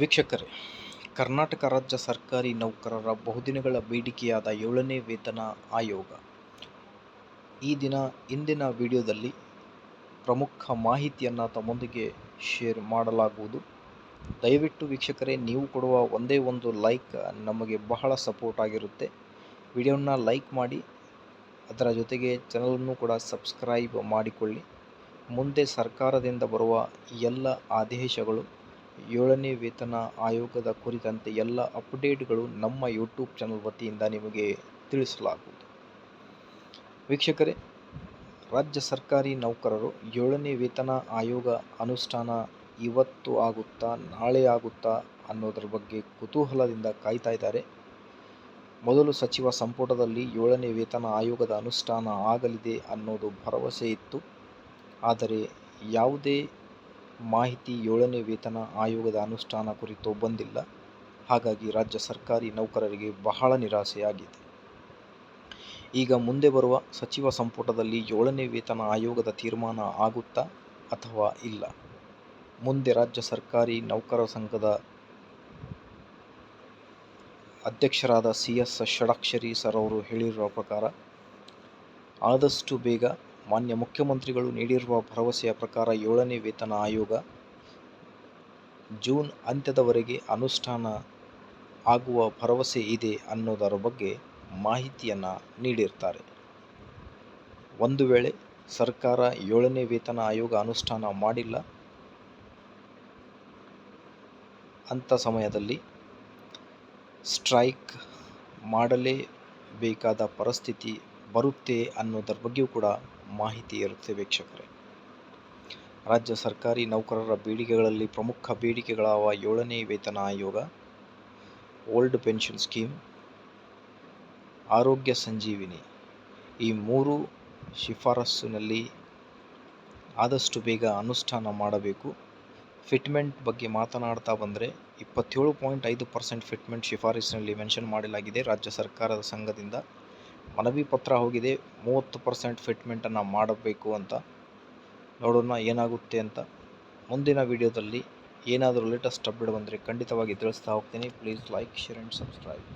ವೀಕ್ಷಕರೇ, ಕರ್ನಾಟಕ ರಾಜ್ಯ ಸರ್ಕಾರಿ ನೌಕರರ ಬಹುದಿನಗಳ ಬೇಡಿಕೆಯಾದ ಏಳನೇ ವೇತನ ಆಯೋಗ. ಈ ದಿನ, ಇಂದಿನ ವಿಡಿಯೋದಲ್ಲಿ ಪ್ರಮುಖ ಮಾಹಿತಿಯನ್ನು ತಮ್ಮೊಂದಿಗೆ ಶೇರ್ ಮಾಡಲಾಗುವುದು. ದಯವಿಟ್ಟು ವೀಕ್ಷಕರೇ, ನೀವು ಕೊಡುವ ಒಂದೇ ಒಂದು ಲೈಕ್ ನಮಗೆ ಬಹಳ ಸಪೋರ್ಟ್ ಆಗಿರುತ್ತೆ. ವಿಡಿಯೋನ ಲೈಕ್ ಮಾಡಿ, ಅದರ ಜೊತೆಗೆ ಚಾನಲನ್ನು ಕೂಡ ಸಬ್ಸ್ಕ್ರೈಬ್ ಮಾಡಿಕೊಳ್ಳಿ. ಮುಂದೆ ಸರ್ಕಾರದಿಂದ ಬರುವ ಎಲ್ಲ ಆದೇಶಗಳು ಏಳನೇ ವೇತನ ಆಯೋಗದ ಕುರಿತಂತೆ ಎಲ್ಲ ಅಪ್ಡೇಟ್ಗಳು ನಮ್ಮ ಯೂಟ್ಯೂಬ್ ಚಾನಲ್ ವತಿಯಿಂದ ನಿಮಗೆ ತಿಳಿಸಲಾಗುವುದು. ವೀಕ್ಷಕರೇ, ರಾಜ್ಯ ಸರ್ಕಾರಿ ನೌಕರರು ಏಳನೇ ವೇತನ ಆಯೋಗ ಅನುಷ್ಠಾನ ಇವತ್ತು ಆಗುತ್ತಾ, ನಾಳೆ ಆಗುತ್ತಾ ಅನ್ನೋದರ ಬಗ್ಗೆ ಕುತೂಹಲದಿಂದ ಕಾಯ್ತಾ ಇದ್ದಾರೆ. ಮೊದಲು ಸಚಿವ ಸಂಪುಟದಲ್ಲಿ ಏಳನೇ ವೇತನ ಆಯೋಗದ ಅನುಷ್ಠಾನ ಆಗಲಿದೆ ಅನ್ನೋದು ಭರವಸೆ ಇತ್ತು. ಆದರೆ ಯಾವುದೇ ಮಾಹಿತಿ ಏಳನೇ ವೇತನ ಆಯೋಗದ ಅನುಷ್ಠಾನ ಕುರಿತು ಬಂದಿಲ್ಲ. ಹಾಗಾಗಿ ರಾಜ್ಯ ಸರ್ಕಾರಿ ನೌಕರರಿಗೆ ಬಹಳ ನಿರಾಸೆಯಾಗಿದೆ. ಈಗ ಮುಂದೆ ಬರುವ ಸಚಿವ ಸಂಪುಟದಲ್ಲಿ ಏಳನೇ ವೇತನ ಆಯೋಗದ ತೀರ್ಮಾನ ಆಗುತ್ತಾ ಅಥವಾ ಇಲ್ಲ? ಮುಂದೆ ರಾಜ್ಯ ಸರ್ಕಾರಿ ನೌಕರ ಸಂಘದ ಅಧ್ಯಕ್ಷರಾದ ಸಿ ಎಸ್ ಷಡಾಕ್ಷರಿ ಸರ್ ಅವರು ಹೇಳಿರುವ ಪ್ರಕಾರ ಆದಷ್ಟು ಬೇಗ ಮಾನ್ಯ ಮುಖ್ಯಮಂತ್ರಿಗಳು ನೀಡಿರುವ ಭರವಸೆಯ ಪ್ರಕಾರ ಏಳನೇ ವೇತನ ಆಯೋಗ ಜೂನ್ ಅಂತ್ಯದವರೆಗೆ ಅನುಷ್ಠಾನ ಆಗುವ ಭರವಸೆ ಇದೆ ಅನ್ನೋದರ ಬಗ್ಗೆ ಮಾಹಿತಿಯನ್ನು ನೀಡಿರ್ತಾರೆ. ಒಂದು ವೇಳೆ ಸರ್ಕಾರ ಏಳನೇ ವೇತನ ಆಯೋಗ ಅನುಷ್ಠಾನ ಮಾಡಿಲ್ಲ ಅಂಥ ಸಮಯದಲ್ಲಿ ಸ್ಟ್ರೈಕ್ ಮಾಡಲೇಬೇಕಾದ ಪರಿಸ್ಥಿತಿ ಬರುತ್ತೆ ಅನ್ನೋದರ ಬಗ್ಗೆಯೂ ಕೂಡ ಮಾಹಿತಿ ಇರುತ್ತೆ ವೀಕ್ಷಕರೇ. ರಾಜ್ಯ ಸರ್ಕಾರಿ ನೌಕರರ ಬೇಡಿಕೆಗಳಲ್ಲಿ ಪ್ರಮುಖ ಬೇಡಿಕೆಗಳಾವ ಏಳನೇ ವೇತನ ಆಯೋಗ, ಓಲ್ಡ್ ಪೆನ್ಷನ್ ಸ್ಕೀಮ್, ಆರೋಗ್ಯ ಸಂಜೀವಿನಿ. ಈ ಮೂರು ಶಿಫಾರಸ್ಸಿನಲ್ಲಿ ಆದಷ್ಟು ಬೇಗ ಅನುಷ್ಠಾನ ಮಾಡಬೇಕು. ಫಿಟ್ಮೆಂಟ್ ಬಗ್ಗೆ ಮಾತನಾಡ್ತಾ ಬಂದರೆ ಇಪ್ಪತ್ತೇಳು ಪಾಯಿಂಟ್ ಐದು ಪರ್ಸೆಂಟ್ ಫಿಟ್ಮೆಂಟ್ ಶಿಫಾರಸ್ಸಿನಲ್ಲಿ ಮೆನ್ಷನ್ ಮಾಡಲಾಗಿದೆ ರಾಜ್ಯ ಸರ್ಕಾರದ ಸಂಘದಿಂದ. ಮನವಿ ಪತ್ರ ಹೋಗಿದೆ, ಮೂವತ್ತು ಪರ್ಸೆಂಟ್ ಫಿಟ್ಮೆಂಟನ್ನು ಮಾಡಬೇಕು ಅಂತ. ನೋಡೋಣ ಏನಾಗುತ್ತೆ ಅಂತ. ಮುಂದಿನ ವಿಡಿಯೋದಲ್ಲಿ ಏನಾದರೂ ಲೇಟೆಸ್ಟ್ ಅಪ್ಡೇಟ್ ಬಂದರೆ ಖಂಡಿತವಾಗಿ ತಿಳಿಸ್ತಾ ಹೋಗ್ತೀನಿ. Please like share and subscribe